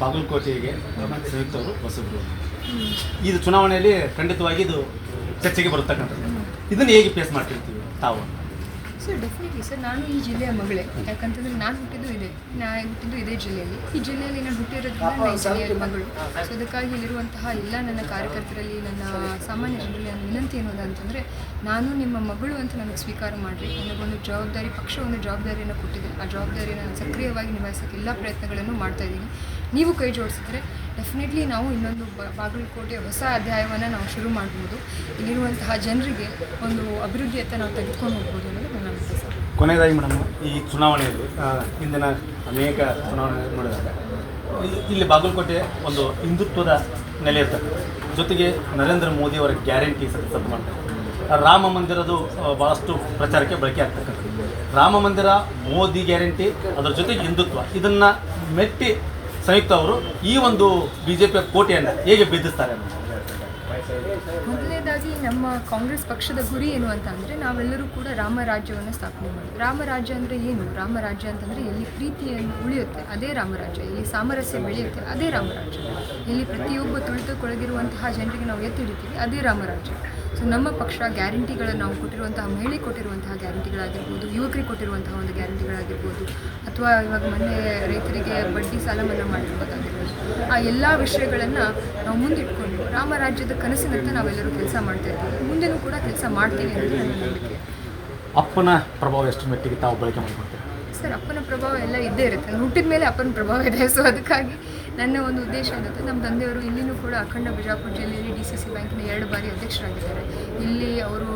ಬಾಗಲಕೋಟೆಗೆ ಸಂಯುಕ್ತವರು ಹೊಸಬರು ಇದು ಚುನಾವಣೆಯಲ್ಲಿ ಖಂಡಿತವಾಗಿ ಇದು ಚರ್ಚೆಗೆ ಬರತಕ್ಕಂಥದ್ದು. ಇದನ್ನು ಹೇಗೆ ಫೇಸ್ ಮಾಡ್ತಿರ್ತೀವಿ ತಾವು? ಸರ್ ಡೆಫಿನೆಟ್ಲಿ ಸರ್ ನಾನು ಈ ಜಿಲ್ಲೆಯ ಮಗಳೇ. ಯಾಕಂತಂದ್ರೆ ನಾನು ಹುಟ್ಟಿದ್ದು ಇದೆ. ನಾನು ಹುಟ್ಟಿದ್ದು ಇದೇ ಜಿಲ್ಲೆಯಲ್ಲಿ. ಈ ಜಿಲ್ಲೆಯಲ್ಲಿ ನಾನು ಹುಟ್ಟಿರೋದ್ರಿಂದ ನಾನು ಈ ಜಿಲ್ಲೆಯ ಮಗಳು. ಸೊ ಅದಕ್ಕಾಗಿ ಇಲ್ಲಿರುವಂತಹ ಎಲ್ಲ ನನ್ನ ಕಾರ್ಯಕರ್ತರಲ್ಲಿ ನನ್ನ ಸಾಮಾನ್ಯ ಜನರಲ್ಲಿ ನನ್ನ ವಿನಂತಿ ಏನೋದು ಅಂತಂದರೆ ನಾನು ನಿಮ್ಮ ಮಗಳು ಅಂತ ನನಗೆ ಸ್ವೀಕಾರ ಮಾಡಿರಿ. ನನಗೊಂದು ಜವಾಬ್ದಾರಿ ಪಕ್ಷ ಒಂದು ಜವಾಬ್ದಾರಿಯನ್ನು ಕೊಟ್ಟಿದೆ ಆ ಜವಾಬ್ದಾರಿಯನ್ನು ನಾನು ಸಕ್ರಿಯವಾಗಿ ನಿಭಾಯಿಸೋಕ್ಕೆ ಎಲ್ಲ ಪ್ರಯತ್ನಗಳನ್ನು ಮಾಡ್ತಾ ಇದ್ದೀನಿ. ನೀವು ಕೈ ಜೋಡಿಸಿದ್ರೆ ಡೆಫಿನೆಟ್ಲಿ ನಾವು ಇನ್ನೊಂದು ಬಾಗಲಕೋಟೆ ಹೊಸ ಅಧ್ಯಾಯವನ್ನು ನಾವು ಶುರು ಮಾಡ್ಬೋದು. ಇಲ್ಲಿರುವಂತಹ ಜನರಿಗೆ ಒಂದು ಅಭಿವೃದ್ಧಿಯತ್ತ ನಾವು ತೆಗೆದುಕೊಂಡು ಹೋಗ್ಬೋದು ಅನ್ನೋದು ಕೊನೆಯದಾಗಿ ಮೇಡಮ್ ಈ ಚುನಾವಣೆಯಲ್ಲಿ ಹಿಂದಿನ ಇಂದಿನ ಅನೇಕ ಚುನಾವಣೆ ನೋಡಿದಾಗ ಇಲ್ಲಿ ಬಾಗಲಕೋಟೆ ಒಂದು ಹಿಂದುತ್ವದ ನೆಲೆ ಇರ್ತದೆ. ಜೊತೆಗೆ ನರೇಂದ್ರ ಮೋದಿ ಅವರ ಗ್ಯಾರಂಟಿ ಸದ್ದು ಮಾಡ್ತಾರೆ. ರಾಮ ಮಂದಿರದು ಭಾಳಷ್ಟು ಪ್ರಚಾರಕ್ಕೆ ಬಳಕೆ ಆಗ್ತಕ್ಕಂಥದ್ದು. ರಾಮ ಮಂದಿರ ಮೋದಿ ಗ್ಯಾರಂಟಿ ಅದರ ಜೊತೆಗೆ ಹಿಂದುತ್ವ ಇದನ್ನು ಮೆಟ್ಟಿ ಸಂಯುಕ್ತ ಅವರು ಈ ಒಂದು ಬಿ ಜೆ ಪಿಯ ಕೋಟೆಯನ್ನು ಹೇಗೆ ಬಿದ್ದಿಸ್ತಾರೆ ಮೊದಲನೇದಾಗಿ ನಮ್ಮ ಕಾಂಗ್ರೆಸ್ ಪಕ್ಷದ ಗುರಿ ಏನು ಅಂತ ಅಂದರೆ ನಾವೆಲ್ಲರೂ ಕೂಡ ರಾಮರಾಜ್ಯವನ್ನು ಸ್ಥಾಪನೆ ಮಾಡೋದು. ರಾಮರಾಜ್ಯ ಅಂದರೆ ಏನು? ರಾಮರಾಜ್ಯ ಅಂತಂದರೆ ಎಲ್ಲಿ ಪ್ರೀತಿಯನ್ನು ಉಳಿಯುತ್ತೆ, ಅದೇ ರಾಮರಾಜ್ಯ. ಎಲ್ಲಿ ಸಾಮರಸ್ಯ ಬೆಳೆಯುತ್ತೆ, ಅದೇ ರಾಮರಾಜ್ಯ. ಎಲ್ಲಿ ಪ್ರತಿಯೊಬ್ಬ ತುಳಿತಕ್ಕೊಳಗಿರುವಂತಹ ಜನರಿಗೆ ನಾವು ಎತ್ತಿ ಹಿಡಿತೀವಿ ಅದೇ ರಾಮರಾಜ್ಯ. ಸೊ ನಮ್ಮ ಪಕ್ಷ ಗ್ಯಾರಂಟಿಗಳನ್ನು ನಾವು ಕೊಟ್ಟಿರುವಂತಹ, ಮಹಿಳೆ ಕೊಟ್ಟಿರುವಂತಹ ಗ್ಯಾರಂಟಿಗಳಾಗಿರ್ಬೋದು ಯುವಕರಿಗೆ ಕೊಟ್ಟಿರುವಂತಹ ಒಂದು ಗ್ಯಾರಂಟಿಗಳಾಗಿರ್ಬೋದು, ಅಥವಾ ಇವಾಗ ಮೊನ್ನೆ ರೈತರಿಗೆ ಬಡ್ಡಿ ಸಾಲ ಮನ್ನಾ ಮಾಡಿರ್ಬೋದಾಗಿರ್ಬೋದು ಆ ಎಲ್ಲ ವಿಷಯಗಳನ್ನು ನಾವು ಮುಂದಿಟ್ಕೊಂಡು ರಾಮರಾಜ್ಯದ ಕನಸಿನಂತೆ ನಾವೆಲ್ಲರೂ ಕೆಲಸ ಮಾಡ್ತಾ ಇದ್ದೀವಿ ಮುಂದೆನೂ ಕೂಡ ಕೆಲಸ ಮಾಡ್ತೀವಿ ಅನ್ನೋದು ನನ್ನ ನಂಬಿಕೆ. ಅಪ್ಪನ ಪ್ರಭಾವ ಎಷ್ಟು ಮಟ್ಟಿಗೆ ತಾವು ಬಳಕೆ ಮಾಡಿಕೊಡ್ತೀವಿ ಸರ್ ಅಪ್ಪನ ಪ್ರಭಾವ ಎಲ್ಲ ಇದ್ದೇ ಇರುತ್ತೆ. ಹುಟ್ಟಿದ ಮೇಲೆ ಅಪ್ಪನ ಪ್ರಭಾವ ಇದೆ. ಸೊ ಅದಕ್ಕಾಗಿ ನನ್ನ ಒಂದು ಉದ್ದೇಶ ಏನಂತ ನಮ್ಮ ತಂದೆಯವರು ಇಲ್ಲಿನೂ ಕೂಡ ಅಖಂಡ ಬಿಜಾಪುರ ಜಿಲ್ಲೆಯಲ್ಲಿ ಡಿ ಸಿ ಸಿ ಬ್ಯಾಂಕಿನ ಎರಡು ಬಾರಿ ಅಧ್ಯಕ್ಷರಾಗಿದ್ದಾರೆ. ಇಲ್ಲಿ ಅವರು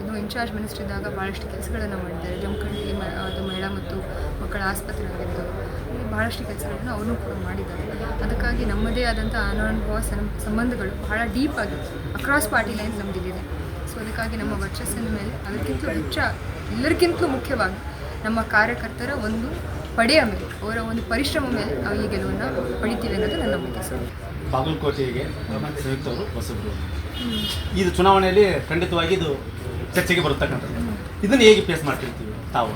ಇದು ಇನ್ಚಾರ್ಜ್ ಮಿನಿಸ್ಟರ್ ಇದ್ದಾಗ ಭಾಳಷ್ಟು ಕೆಲಸಗಳನ್ನು ಮಾಡಿದ್ದಾರೆ ಜಮಖಂಡಿ ಅದು ಮಹಿಳಾ ಮತ್ತು ಮಕ್ಕಳ ಆಸ್ಪತ್ರೆ ಆಗಿದ್ದು ಭಾಳಷ್ಟು ಕೆಲಸಗಳನ್ನು ಅವನು ಕೂಡ ಮಾಡಿದ್ದಾರೆ ಅದಕ್ಕಾಗಿ ನಮ್ಮದೇ ಆದಂಥ ಅನುಭವ ಸಂ- ಸಂಬಂಧಗಳು ಬಹಳ ಡೀಪ್ ಆಗಿ ಅಕ್ರಾಸ್ ಪಾರ್ಟಿ ಲೈನ್ಸ್ ನಮ್ಮದಿದೆ ಸೊ ಅದಕ್ಕಾಗಿ ನಮ್ಮ ವರ್ಚಸ್ಸಿನ ಮೇಲೆ ಅದಕ್ಕಿಂತ ಹೆಚ್ಚ, ಎಲ್ಲರಿಗಿಂತಲೂ ಮುಖ್ಯವಾಗಿ ನಮ್ಮ ಕಾರ್ಯಕರ್ತರ ಒಂದು ಪಡೆಯ ಮೇಲೆ, ಅವರ ಒಂದು ಪರಿಶ್ರಮ ಮೇಲೆ ನಾವು ಈ ಗೆಲುವನ್ನು ಪಡಿತೀವಿ ಅನ್ನೋದು ನನ್ನ ಸರ್ ಬಾಗಲಕೋಟೆಗೆ ಸಂಯುಕ್ತವರು ಬಸಬರು ಇದು ಚುನಾವಣೆಯಲ್ಲಿ ಖಂಡಿತವಾಗಿ ಇದು ಚರ್ಚೆಗೆ ಬರತಕ್ಕಂಥದ್ದು. ಇದನ್ನು ಹೇಗೆ ಫೇಸ್ ಮಾಡ್ತಿರ್ತೀವಿ ತಾವು?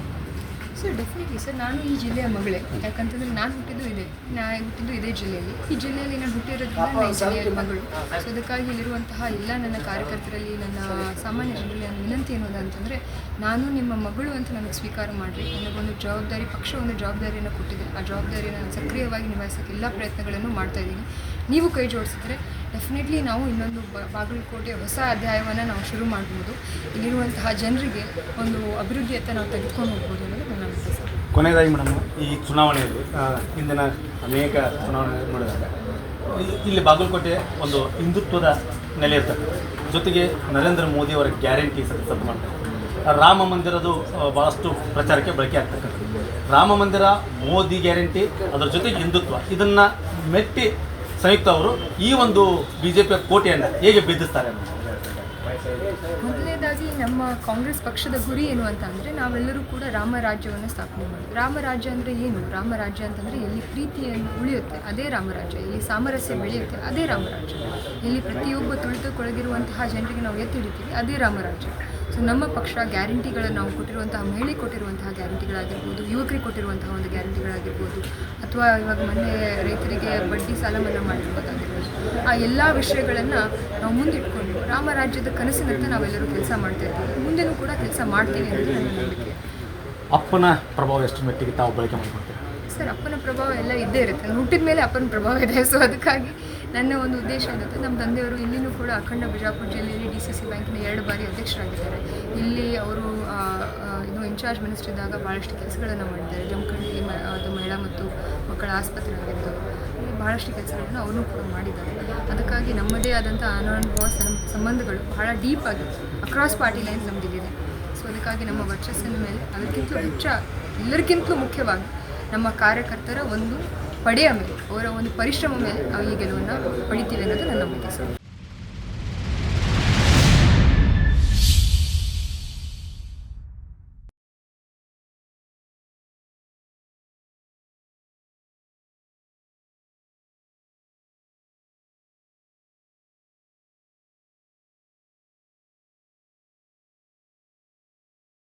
ಸರ್ ಡೆಫಿನೆಟ್ಲಿ ಸರ್ ನಾನು ಈ ಜಿಲ್ಲೆಯ ಮಗಳೇ. ಯಾಕಂತಂದ್ರೆ ನಾನು ಹುಟ್ಟಿದ್ದು ಇದೆ. ನಾನು ಹುಟ್ಟಿದ್ದು ಇದೇ ಜಿಲ್ಲೆಯಲ್ಲಿ. ಈ ಜಿಲ್ಲೆಯಲ್ಲಿ ನಾನು ಹುಟ್ಟಿರೋದ್ರಿಂದ ನಾನು ಈ ಜಿಲ್ಲೆಯ ಮಗಳು. ಸೊ ಅದಕ್ಕಾಗಿ ಇಲ್ಲಿರುವಂತಹ ಎಲ್ಲ ನನ್ನ ಕಾರ್ಯಕರ್ತರಲ್ಲಿ ನನ್ನ ಸಾಮಾನ್ಯ ಜನರಲ್ಲಿ ನನ್ನ ವಿನಂತಿ ಏನೋದು ಅಂತಂದರೆ ನಾನು ನಿಮ್ಮ ಮಗಳು ಅಂತ ನನಗೆ ಸ್ವೀಕಾರ ಮಾಡಿರಿ. ನನಗೊಂದು ಜವಾಬ್ದಾರಿ ಪಕ್ಷ ಒಂದು ಜವಾಬ್ದಾರಿಯನ್ನು ಕೊಟ್ಟಿದೆ. ಆ ಜವಾಬ್ದಾರಿಯನ್ನು ನಾನು ಸಕ್ರಿಯವಾಗಿ ನಿಭಾಯಿಸೋಕ್ಕೆ ಎಲ್ಲ ಪ್ರಯತ್ನಗಳನ್ನು ಮಾಡ್ತಾ ಇದ್ದೀನಿ. ನೀವು ಕೈ ಜೋಡಿಸಿದ್ರೆ ಡೆಫಿನೆಟ್ಲಿ ನಾವು ಇನ್ನೊಂದು ಬಾಗಲಕೋಟೆ ಹೊಸ ಅಧ್ಯಾಯವನ್ನು ನಾವು ಶುರು ಮಾಡ್ಬೋದು. ಇಲ್ಲಿರುವಂತಹ ಜನರಿಗೆ ಒಂದು ಅಭಿವೃದ್ಧಿಯತ್ತ ನಾವು ತೆಗೆದುಕೊಂಡು ಹೋಗ್ಬೋದು ಅನ್ನೋದು ನನ್ನ ಕೊನೆಯದಾಗಿ ಮೇಡಮ್, ಈ ಚುನಾವಣೆಯಲ್ಲಿ ಇಂದಿನ ಅನೇಕ ಚುನಾವಣೆ ನೋಡಿದಾಗ ಇಲ್ಲಿ ಬಾಗಲಕೋಟೆ ಒಂದು ಹಿಂದುತ್ವದ ನೆಲೆ ಇರ್ತದೆ. ಜೊತೆಗೆ ನರೇಂದ್ರ ಮೋದಿಯವರ ಗ್ಯಾರಂಟಿ ಸದ್ದು ಮಾಡ್ತಾರೆ. ರಾಮ ಮಂದಿರದು ಭಾಳಷ್ಟು ಪ್ರಚಾರಕ್ಕೆ ಬಳಕೆ ಆಗ್ತಕ್ಕಂಥದ್ದು. ರಾಮ ಮಂದಿರ, ಮೋದಿ ಗ್ಯಾರಂಟಿ, ಅದರ ಜೊತೆಗೆ ಹಿಂದುತ್ವ, ಇದನ್ನು ಮೆಟ್ಟಿ ಸಂಯುಕ್ತ ಅವರು ಈ ಒಂದು ಬಿ ಜೆ ಪಿಯ ಕೋಟೆಯನ್ನು ಹೇಗೆ ಬಿದ್ದಿಸ್ತಾರೆ ಮೊದಲನೇದಾಗಿ ನಮ್ಮ ಕಾಂಗ್ರೆಸ್ ಪಕ್ಷದ ಗುರಿ ಏನು ಅಂತ ಅಂದರೆ ನಾವೆಲ್ಲರೂ ಕೂಡ ರಾಮರಾಜ್ಯವನ್ನು ಸ್ಥಾಪನೆ ಮಾಡೋದು. ರಾಮರಾಜ್ಯ ಅಂದರೆ ಏನು? ರಾಮರಾಜ್ಯ ಅಂತಂದರೆ ಎಲ್ಲಿ ಪ್ರೀತಿಯನ್ನು ಉಳಿಯುತ್ತೆ, ಅದೇ ರಾಮರಾಜ್ಯ ಎಲ್ಲಿ ಸಾಮರಸ್ಯ ಬೆಳೆಯುತ್ತೆ, ಅದೇ ರಾಮರಾಜ್ಯ ಎಲ್ಲಿ ಪ್ರತಿಯೊಬ್ಬ ತುಳಿತಕ್ಕೊಳಗಿರುವಂತಹ ಜನರಿಗೆ ನಾವು ಎತ್ತಿ ಹಿಡಿತೀವಿ ಅದೇ ರಾಮರಾಜ್ಯ ಸೊ ನಮ್ಮ ಪಕ್ಷ ಗ್ಯಾರಂಟಿಗಳನ್ನು ನಾವು ಕೊಟ್ಟಿರುವಂತಹ ಮಹಿಳೆ ಕೊಟ್ಟಿರುವಂತಹ ಗ್ಯಾರಂಟಿಗಳಾಗಿರ್ಬೋದು ಯುವಕರಿಗೆ ಕೊಟ್ಟಿರುವಂತಹ ಒಂದು ಗ್ಯಾರಂಟಿಗಳಾಗಿರ್ಬೋದು ಅಥವಾ ಇವಾಗ ಮೊನ್ನೆ ರೈತರಿಗೆ ಬಡ್ಡಿ ಸಾಲ ಮನ್ನಾ ಮಾಡಿರ್ಬೋದಾಗಿರ್ಬೋದು ಆ ಎಲ್ಲ ವಿಷಯಗಳನ್ನು ನಾವು ಮುಂದಿಟ್ಕೊಂಡು ರಾಮರಾಜ್ಯದ ಕನಸಿನಂತೆ ನಾವೆಲ್ಲರೂ ಕೆಲಸ ಮಾಡ್ತಾ ಇದ್ದೀವಿ. ಮುಂದೆನೂ ಕೂಡ ಕೆಲಸ ಮಾಡ್ತೀವಿ ಅಂತ ನನ್ನ ನಂಬಿಕೆ. ಅಪ್ಪನ ಪ್ರಭಾವ ಎಷ್ಟು ಮಟ್ಟಿಗೆ ತಾವು ಬಳಕೆ ಮಾಡ್ಕೊಳ್ತೀವಿ ಸರ್ ಅಪ್ಪನ ಪ್ರಭಾವ ಎಲ್ಲ ಇದ್ದೇ ಇರುತ್ತೆ. ಹುಟ್ಟಿದ ಮೇಲೆ ಅಪ್ಪನ ಪ್ರಭಾವ ಇದೆ. ಸೊ ಅದಕ್ಕಾಗಿ ನನ್ನ ಒಂದು ಉದ್ದೇಶ ಏನಂದರೆ ನಮ್ಮ ತಂದೆಯವರು ಇಲ್ಲಿನೂ ಕೂಡ ಅಖಂಡ ಬಿಜಾಪುರ ಜಿಲ್ಲೆಯಲ್ಲಿ ಡಿ ಸಿ ಸಿ ಬ್ಯಾಂಕಿನ ಎರಡು ಬಾರಿ ಅಧ್ಯಕ್ಷರಾಗಿದ್ದಾರೆ. ಇಲ್ಲಿ ಅವರು ಆ, ಇನ್ಚಾರ್ಜ್ ಮಿನಿಸ್ಟರ್ ಇದ್ದಾಗ ಭಾಳಷ್ಟು ಕೆಲಸಗಳನ್ನು ಮಾಡಿದ್ದಾರೆ. ಜಮಖಂಡಿ ಅದು ಮಹಿಳಾ ಮತ್ತು ಮಕ್ಕಳ ಆಸ್ಪತ್ರೆ ಆಗಿದ್ದು ಭಾಳಷ್ಟು ಕೆಲಸಗಳನ್ನು ಅವನು ಕೂಡ ಮಾಡಿದ್ದಾರೆ. ಅದಕ್ಕಾಗಿ ನಮ್ಮದೇ ಆದಂಥ ಅನುಭವ ಸಂ- ಸಂಬಂಧಗಳು ಬಹಳ ಡೀಪ್ ಆಗಿ ಅಕ್ರಾಸ್ ಪಾರ್ಟಿ ಲೈನ್ಸ್ ನಮ್ಮದಿದೆ ಸೊ ಅದಕ್ಕಾಗಿ ನಮ್ಮ ವರ್ಚಸ್ಸಿನ ಮೇಲೆ ಅದಕ್ಕಿಂತಲೂ ಹೆಚ್ಚ ಎಲ್ಲರಿಗಿಂತಲೂ ಮುಖ್ಯವಾಗಿ ನಮ್ಮ ಕಾರ್ಯಕರ್ತರ ಒಂದು ಪಡೆಯ ಮೇಲೆ ಅವರ ಒಂದು ಪರಿಶ್ರಮ ಮೇಲೆ ನಾವು ಈ ಗೆಲುವನ್ನು ಪಡಿತೀವಿ ಅನ್ನೋದು ನನ್ನ ನಂಬಿಕೆ. ಸರ್